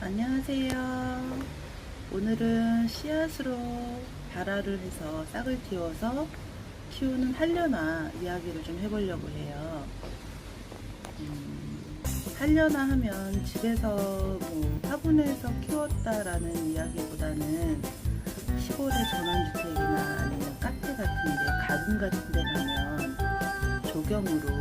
안녕하세요. 오늘은 씨앗으로 발화를 해서 싹을 틔워서 키우는 한려나 이야기를 좀 해보려고 해요. 음, 한려나 하면 집에서 뭐 화분에서 키웠다라는 이야기보다는 시골의 전원주택이나 아니면 카페 같은데 가든 같은데 가면 조경으로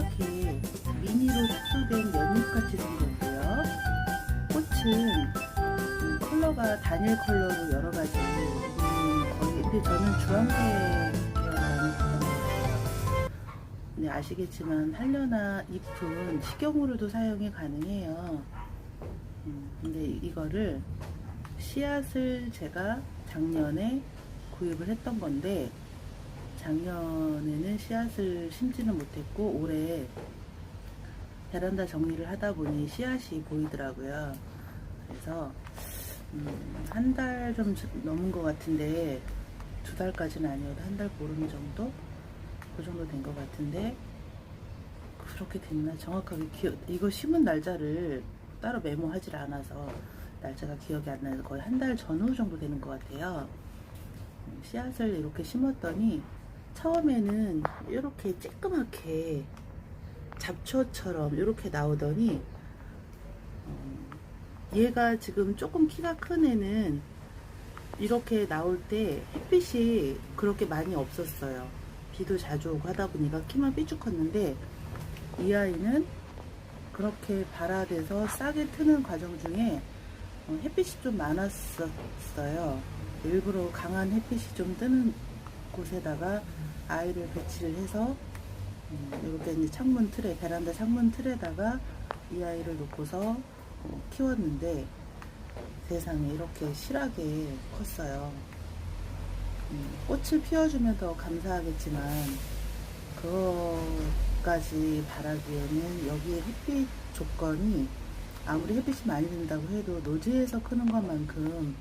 이렇게 미니로 축소된 연잎같이 생겼고요. 꽃은 음, 컬러가 단일 컬러로 여러 가지 음, 거의 근데 저는 주황색 계열 많이 봤던 것 같아요. 네, 아시겠지만 한려나 잎은 식용으로도 사용이 가능해요. 음, 근데 이거를 씨앗을 제가 작년에 구입을 했던 건데 작년에는 씨앗을 심지는 못했고 올해 베란다 정리를 하다 보니 씨앗이 보이더라고요. 그래서 음, 한 달 좀 넘은 것 같은데 두 달까지는 아니어도 한 달 보름 정도 그 정도 된 것 같은데 그렇게 됐나 정확하게 기억 이거 심은 날짜를 따로 메모하질 않아서 날짜가 기억이 안 나서 거의 한 달 전후 정도 되는 것 같아요. 음, 씨앗을 이렇게 심었더니 처음에는 이렇게 쬐끄맣게 잡초처럼 이렇게 나오더니 어, 얘가 지금 조금 키가 큰 애는 이렇게 나올 때 햇빛이 그렇게 많이 없었어요. 비도 자주 오고 하다 보니까 키만 삐죽 컸는데 이 아이는 그렇게 발화돼서 싹이 트는 과정 중에 어, 햇빛이 좀 많았었어요. 일부러 강한 햇빛이 좀 뜨는 곳에다가 아이를 배치를 해서 음, 이렇게 이제 창문 틀에 베란다 창문 틀에다가 이 아이를 놓고서 어, 키웠는데 세상에 이렇게 실하게 컸어요. 음, 꽃을 피워주면 더 감사하겠지만 그거까지 바라기에는 여기에 햇빛 조건이 아무리 햇빛이 많이 든다고 해도 노지에서 크는 것만큼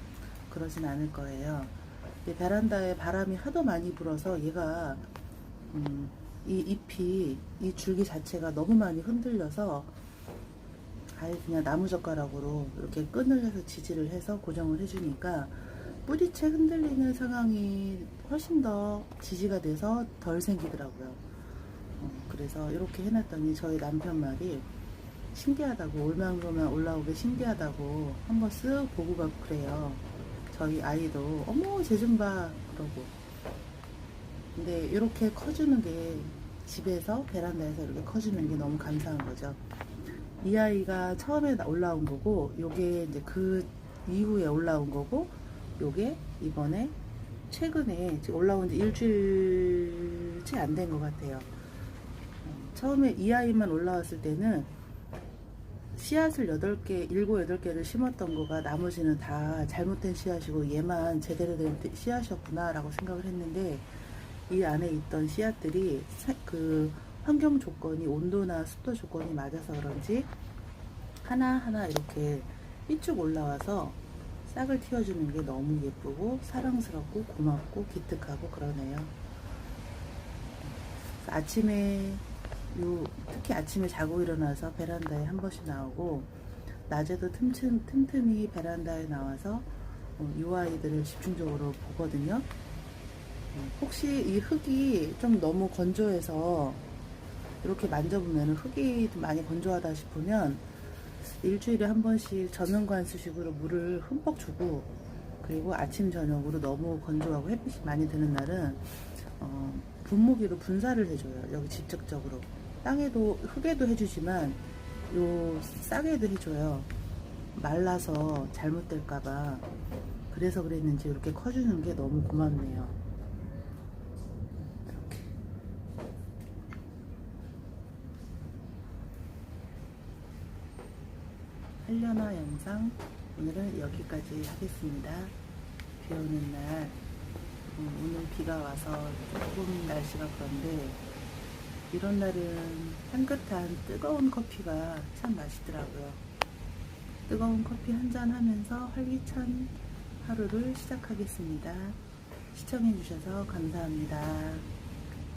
그러진 않을 거예요. 이 베란다에 바람이 하도 많이 불어서 얘가 음, 이 잎이 이 줄기 자체가 너무 많이 흔들려서 아예 그냥 나무젓가락으로 이렇게 끈을 해서 지지를 해서 고정을 해주니까 뿌리채 흔들리는 상황이 훨씬 더 지지가 돼서 덜 생기더라고요. 어, 그래서 이렇게 해놨더니 저희 남편 말이 신기하다고 올만큼만 올라오게 신기하다고 한번 쓱 보고 가고 그래요. 저희 아이도 어머 쟤 좀 봐 그러고 근데 이렇게 커주는 게 집에서 베란다에서 이렇게 커주는 게 너무 감사한 거죠. 이 아이가 처음에 올라온 거고 요게 이제 그 이후에 올라온 거고 요게 이번에 최근에 올라온 지 일주일 채안된 것 같아요. 어, 처음에 이 아이만 올라왔을 때는 씨앗을 8개, 7, 8개를 심었던 거가 나머지는 다 잘못된 씨앗이고 얘만 제대로 된 씨앗이었구나 라고 생각을 했는데 이 안에 있던 씨앗들이 사- 그 환경 조건이 온도나 습도 조건이 맞아서 그런지 하나하나 이렇게 삐쭉 올라와서 싹을 틔워주는 게 너무 예쁘고 사랑스럽고 고맙고 기특하고 그러네요. 아침에 요 특히 아침에 자고 일어나서 베란다에 한 번씩 나오고 낮에도 틈틈, 틈틈이 베란다에 나와서 어, 이 아이들을 집중적으로 보거든요. 어, 혹시 이 흙이 좀 너무 건조해서 이렇게 만져보면 흙이 좀 많이 건조하다 싶으면 일주일에 한 번씩 저면관수식으로 물을 흠뻑 주고 그리고 아침 저녁으로 너무 건조하고 햇빛이 많이 드는 날은 어, 분무기로 분사를 해줘요. 여기 직접적으로 땅에도 흙에도 해주지만 요 싹에도 해줘요. 말라서 잘못될까봐 그래서 그랬는지 이렇게 커주는 게 너무 고맙네요. 한려나 영상 오늘은 여기까지 하겠습니다. 비 오는 날 비가 와서 조금 날씨가 그런데 이런 날은 향긋한 뜨거운 커피가 참 맛있더라고요. 뜨거운 커피 한 잔 하면서 활기찬 하루를 시작하겠습니다. 시청해주셔서 감사합니다.